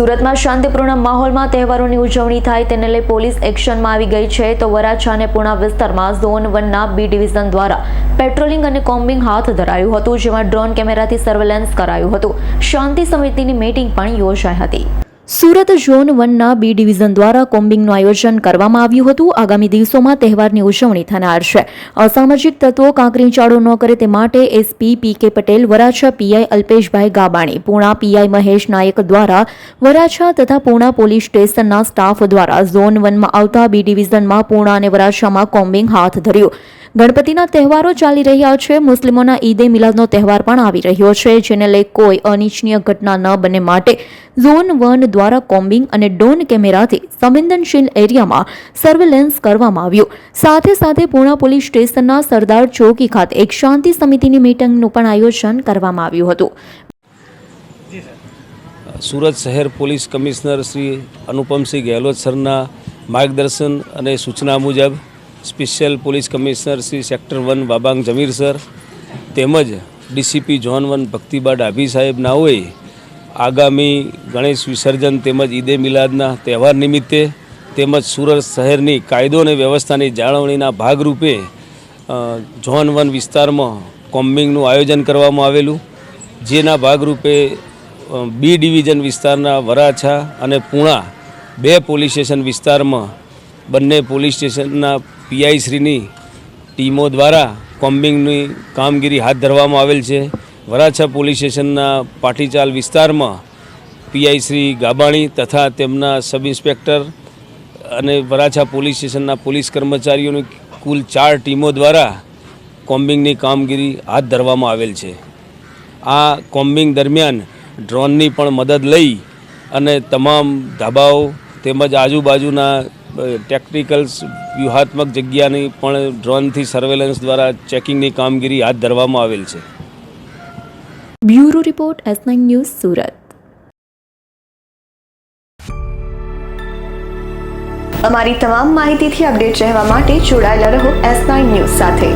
સુરતમાં શાંતિપૂર્ણ માહોલમાં તહેવારોની ઉજવણી થાય તેને લઈ પોલીસ એક્શનમાં આવી ગઈ છે. તો વરાછા અને પૂણા વિસ્તારમાં ઝોન વનના બી ડિવિઝન દ્વારા પેટ્રોલિંગ અને કોમ્બિંગ હાથ ધરાયું હતું, જેમાં ડ્રોન કેમેરાથી સર્વેલન્સ કરાયું હતું. શાંતિ સમિતિની મીટિંગ પણ યોજાઈ હતી. સુરત ઝોન વનના બી ડિવિઝન દ્વારા કોમ્બિંગનું આયોજન કરવામાં આવ્યું હતું. આગામી દિવસોમાં તહેવારની ઉજવણી થનાર છે. અસામાજિક તત્વો કાંકરી ચાળો ન કરે તે માટે SP P K Patel, Varachha PI અલ્પેશભાઈ ગાબાણી, પૂણા પીઆઈ મહેશ નાયક દ્વારા વરાછા તથા પૂણા પોલીસ સ્ટેશનના સ્ટાફ દ્વારા ઝોન વનમાં આવતા બી ડિવિઝનમાં પૂણા અને વરાછામાં કોમ્બિંગ હાથ ધર્યું. ગણપતિના તહેવારો ચાલી રહ્યા છે. મુસ્લિમોના ઈદે મિલાદનો તહેવાર પણ આવી રહ્યો છે, જેને લઈ કોઈ અનિચ્છનીય ઘટના ન બને માટે ઝોન વન દ્વારા કોમ્બિંગ અને ડોન કેમેરાથી સંવેદનશીલ એરિયામાં સર્વેલન્સ કરવામાં આવ્યું. સાથે સાથે પૂણા પોલીસ સ્ટેશનના સરદાર ચોકી ખાતે એક શાંતિ સમિતિની મીટિંગનું પણ આયોજન કરવામાં આવ્યું હતું. સુરત શહેર પોલીસ કમિશનર શ્રી અનુપમસિંહ ગેહલોત સરના માર્ગદર્શન અને સૂચના મુજબ special police commissioner Shri sector one બાબાંગ Jamir sir તેમજ DCP zone one Bhaktiba Dabhi સાહેબ નાઓએ આગામી ગણેશ વિસર્જન તેમજ ઈદે મિલાદના તહેવાર નિમિત્તે તેમજ સુરત શહેરની કાયદો અને વ્યવસ્થાની જાળવણીના ભાગરૂપે ઝોન વન વિસ્તારમાં કોમ્બિંગનું આયોજન કરવામાં આવેલું. જેના ભાગરૂપે બી ડિવિઝન વિસ્તારના વરાછા અને પૂણા બે પોલીસ સ્ટેશન વિસ્તારમાં બંને પોલીસ સ્ટેશનના પીઆઈ શ્રીની ટીમો દ્વારા કોમ્બિંગની કામગીરી હાથ ધરવામાં આવેલ છે. વરાછા પોલીસ સ્ટેશનના પાટીચાલ વિસ્તારમાં પીઆઈ શ્રી ગાબાણી તથા તેમના સબ ઇન્સ્પેક્ટર અને વરાછા પોલીસ સ્ટેશનના પોલીસ કર્મચારીઓની કુલ ચાર ટીમો દ્વારા કોમ્બિંગની કામગીરી હાથ ધરવામાં આવેલ છે. આ કોમ્બિંગ દરમિયાન ડ્રોનની પણ મદદ લઈ અને તમામ ધાબાઓ તેમજ આજુબાજુના ટેકનિકલ વ્યૂહાત્મક જગ્યાની પણ ડ્રોનથી સર્વેલન્સ દ્વારા ચેકિંગની કામગીરી હાથ ધરવામાં આવેલ છે. Bureau report S nine news Surat. અમારી તમામ માહિતીથી અપડેટ રહેવા માટે જોડાયેલા રહો એસ ન્યૂઝ સાથે.